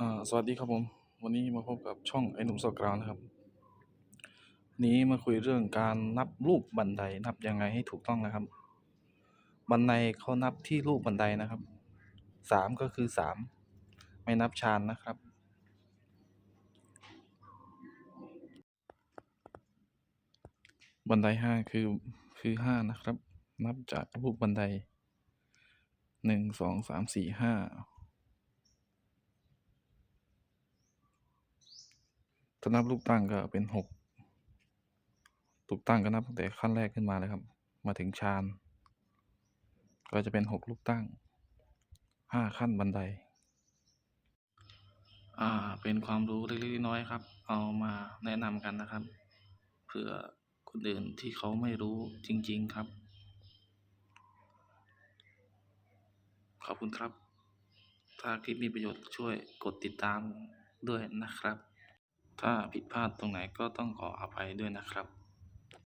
อ่าสวัสดีครับผม วันนี้มาพบกับช่องไอ้หนุ่มซอกราวนะครับนนี้มาคุยเรื่องการนับรูปบันไดนับยังไงให้ถูกต้องนะครับ บันไดเขานับที่รูปบันไดนะครับสามก็คือสามไม่นับชานนะครับ บันไดห้าคือคือห้านะครับ นับจากรูปบันไดหนึ่งสองสามสี่ห้า ถ้านับลูกตั้งก็เป็นหกลูกตั้งก็นับตั้งแต่ขั้นแรกขึ้นมาเลยครับ มาถึงชานก็จะเป็นหกลูกตั้งห้าขั้นบันได อ่า เป็นความรู้เล็กๆน้อยๆครับ เอามาแนะนำกันนะครับ เผื่อคนอื่นที่เขาไม่รู้จริง ๆครับ ขอบคุณครับ ถ้าคลิปมีประโยชน์ช่วยกดติดตามด้วยนะครับ ถ้าผิดพลาดตรงไหนก็ต้องขออภัยด้วยนะครับ